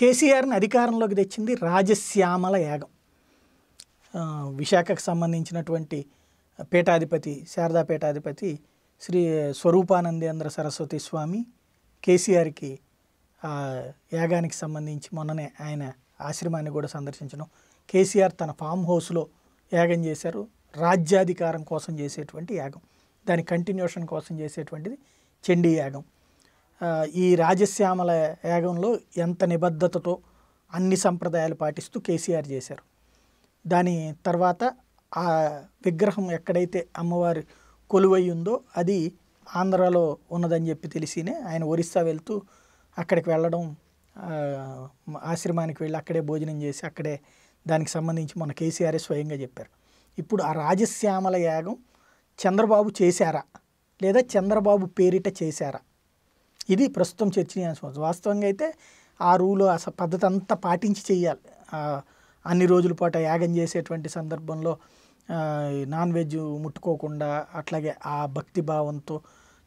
కేసీఆర్ని అధికారంలోకి తెచ్చింది రాజశ్యామల యాగం. విశాఖకు సంబంధించినటువంటి పీఠాధిపతి శారదా పీఠాధిపతి శ్రీ స్వరూపానందేంద్ర సరస్వతి స్వామి కేసీఆర్కి ఆ యాగానికి సంబంధించి మొన్ననే ఆయన ఆశ్రమాన్ని కూడా సందర్శించడం. కేసీఆర్ తన ఫామ్ హౌస్లో యాగం చేశారు. రాజ్యాధికారం కోసం చేసేటువంటి యాగం. దాని కంటిన్యూషన్ కోసం చేసేటువంటిది చండీ యాగం. ఈ రాజశ్యామల యాగంలో ఎంత నిబద్ధతతో అన్ని సంప్రదాయాలు పాటిస్తూ కేసీఆర్ చేశారు. దాని తర్వాత ఆ విగ్రహం ఎక్కడైతే అమ్మవారి కొలువై ఉందో అది ఆంధ్రాలో ఉన్నదని చెప్పి తెలిసినే ఆయన ఒరిస్సా వెళ్తూ అక్కడికి వెళ్ళడం ఆశ్రమానికి వెళ్ళి అక్కడే భోజనం చేసి అక్కడే దానికి సంబంధించి మన కేసీఆరే స్వయంగా చెప్పారు. ఇప్పుడు ఆ రాజశ్యామల యాగం చంద్రబాబు చేశారా లేదా చంద్రబాబు పేరిట చేశారా? ఇది ప్రస్తుతం చర్చనీయాంశం. వాస్తవంగా అయితే ఆ రూలు ఆ పద్ధతి అంతా పాటించి చేయాలి అన్ని రోజుల పాటు యాగం చేసేటువంటి సందర్భంలో నాన్ వెజ్ ముట్టుకోకుండా అట్లాగే ఆ భక్తి భావంతో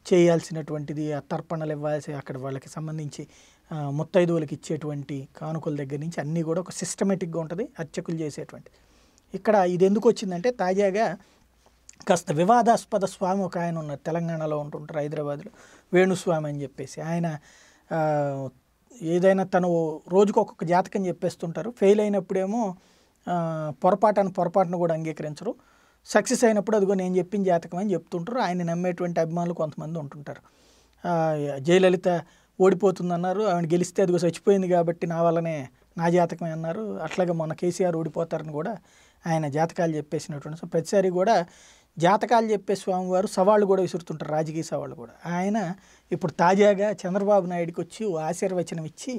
చేయాల్సినటువంటిది ఆ తర్పణలు ఇవ్వాల్సి అక్కడ వాళ్ళకి సంబంధించి ముత్తైదువులకు ముత్తైదువులకి ఇచ్చేటువంటి కానుకల దగ్గర నుంచి అన్నీ కూడా ఒక సిస్టమేటిక్గా ఉంటుంది అర్చకులు చేసేటువంటి ఇక్కడ ఇది ఎందుకు వచ్చిందంటే తాజాగా కాస్త వివాదాస్పద స్వామి ఒక ఆయన ఉన్నారు. తెలంగాణలో ఉంటుంటారు హైదరాబాద్లో. వేణుస్వామి అని చెప్పేసి. ఆయన ఏదైనా తను రోజుకు ఒక్కొక్క జాతకం చెప్పేస్తుంటారు. ఫెయిల్ అయినప్పుడేమో పొరపాటును పొరపాటును కూడా అంగీకరించరు. సక్సెస్ అయినప్పుడు అదిగో నేను చెప్పిన జాతకం అని చెప్తుంటారు. ఆయన నమ్మేటువంటి అభిమానులు కొంతమంది ఉంటుంటారు. జయలలిత ఓడిపోతుందన్నారు. ఆవిడ గెలిస్తే అదిగో చచ్చిపోయింది కాబట్టి నా వల్లనే నా జాతకమే అన్నారు. అట్లాగే మొన్న కేసీఆర్ ఓడిపోతారని కూడా ఆయన జాతకాలు చెప్పేసినటువంటి సో ప్రతిసారి కూడా జాతకాలు చెప్పే స్వామివారు సవాళ్ళు కూడా విసురుతుంటారు రాజకీయ సవాళ్ళు కూడా. ఆయన ఇప్పుడు తాజాగా చంద్రబాబు నాయుడికి వచ్చి ఓ ఆశీర్వచనం ఇచ్చి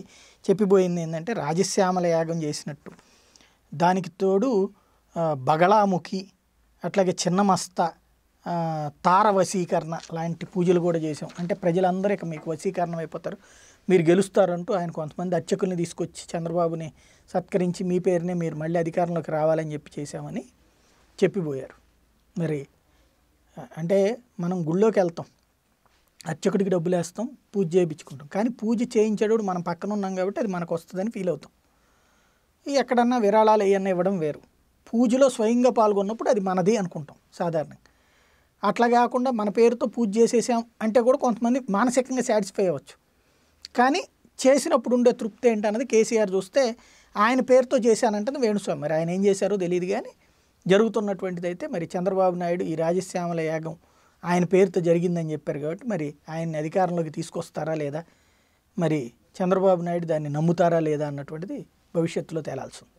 చెప్పిపోయింది ఏంటంటే రాజశ్యామల యాగం చేసినట్టు. దానికి తోడు బగళాముఖి అట్లాగే చిన్నమస్త ఆ, తార వశీకరణ లాంటి పూజలు కూడా చేసాం అంటే ప్రజలందరూ ఇక మీకు వశీకరణం అయిపోతారు. మీరు గెలుస్తారంటూ ఆయన కొంతమంది అర్చకుల్ని తీసుకొచ్చి చంద్రబాబుని సత్కరించి మీ పేరునే మీరు మళ్ళీ అధికారంలోకి రావాలని చెప్పి చేశామని చెప్పిపోయారు. మరి అంటే మనం గుళ్ళోకి వెళ్తాం. అర్చకుడికి డబ్బులు వేస్తాం పూజ చేయించుకుంటాం. కానీ పూజ చేయించేటప్పుడు మనం పక్కన ఉన్నాం కాబట్టి అది మనకు వస్తుందని ఫీల్ అవుతాం. ఈ ఎక్కడన్నా విరాళాలు ఏమన్నా ఇవ్వడం వేరు. పూజలో స్వయంగా పాల్గొన్నప్పుడు అది మనది అనుకుంటాం సాధారణంగా. అట్లా కాకుండా మన పేరుతో పూజ చేసేసాం అంటే కూడా కొంతమంది మానసికంగా సాటిస్ఫై అవ్వచ్చు. కానీ చేసినప్పుడు ఉండే తృప్తి ఏంటన్నది కేసీఆర్ చూస్తే ఆయన పేరుతో చేశానంటే వేణుస్వామి. మరి ఆయన ఏం చేశారో తెలియదు కానీ జరుగుతున్నటువంటిది అయితే మరి చంద్రబాబు నాయుడు ఈ రాజశ్యామల యాగం ఆయన పేరుతో జరిగిందని చెప్పారు కాబట్టి మరి ఆయన్ని అధికారంలోకి తీసుకొస్తారా లేదా? మరి చంద్రబాబు నాయుడు దాన్ని నమ్ముతారా లేదా అన్నటువంటిది భవిష్యత్తులో తేలాల్సి ఉంది.